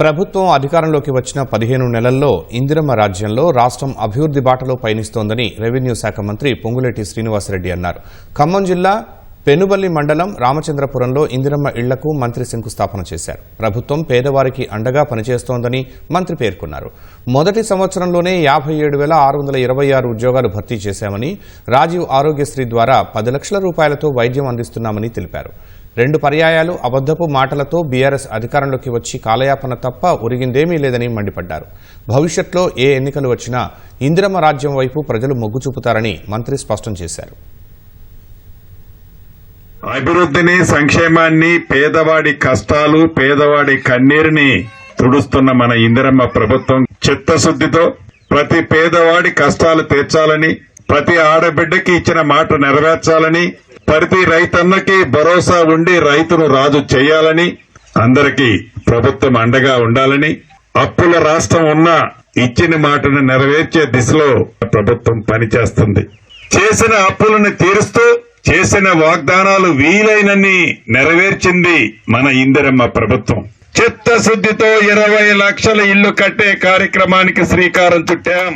ప్రభుత్వం అధికారంలోకి వచ్చిన పదిహేను నెలల్లో ఇందిరమ్మ రాజ్యంలో రాష్ట్రం అభివృద్ధి బాటలో పయనిస్తోందని రెవెన్యూ శాఖ మంత్రి పొంగులేటి శ్రీనివాసరెడ్డి అన్నారు. ఖమ్మం జిల్లా పెనుబల్లి మండలం రామచంద్రపురంలో ఇందిరమ్మ ఇళ్ళకు మంత్రి శంకుస్థాపన చేశారు. ప్రభుత్వం పేదవారికి అండగా పనిచేస్తోందని మంత్రి పేర్కొన్నారు. మొదటి సంవత్సరంలోనే యాభై ఏడు వేల ఆరు వందల ఇరవై ఆరు ఉద్యోగాలు భర్తీ చేశామని రాజీవ్ ఆరోగ్యశ్రీ ద్వారా పది లక్షల రూపాయలతో వైద్యం అందిస్తున్నామని తెలిపారు. రెండు పర్యాయాలు అబద్దపు మాటలతో బీఆర్ఎస్ అధికారంలోకి వచ్చి కాలయాపన తప్ప ఒరిగిందేమీ లేదని మండిపడ్డారు. భవిష్యత్లో ఏ ఎన్నికలు వచ్చినా ఇందిరమ్మ రాజ్యం వైపు ప్రజలు మొగ్గు చూపుతారని మంత్రి స్పష్టం చేశారు. అభివృద్ధిని సంక్షేమాన్ని పేదవాడి కష్టాలు పేదవాడి కన్నీరుని తుడుస్తున్న మన ఇందిరమ్మ ప్రభుత్వం చిత్తశుద్దితో ప్రతి పేదవాడి కష్టాలు తీర్చాలని ప్రతి ఆడబిడ్డకి ఇచ్చిన మాట నెరవేర్చాలని ప్రతి రైతన్నకి భరోసా ఉండి రైతును రాజు చేయాలని అందరికీ ప్రభుత్వం అండగా ఉండాలని అప్పుల రాష్ట్రం ఉన్నా ఇచ్చిన మాటను నెరవేర్చే దిశలో ప్రభుత్వం పనిచేస్తుంది. చేసిన అప్పులను తీరుస్తూ చేసిన వాగ్దానాలు వీలైనన్ని నెరవేర్చింది మన ఇందిరమ్మ ప్రభుత్వం. చిత్తశుద్దితో ఇరవై లక్షల ఇల్లు కట్టే కార్యక్రమానికి శ్రీకారం చుట్టాం.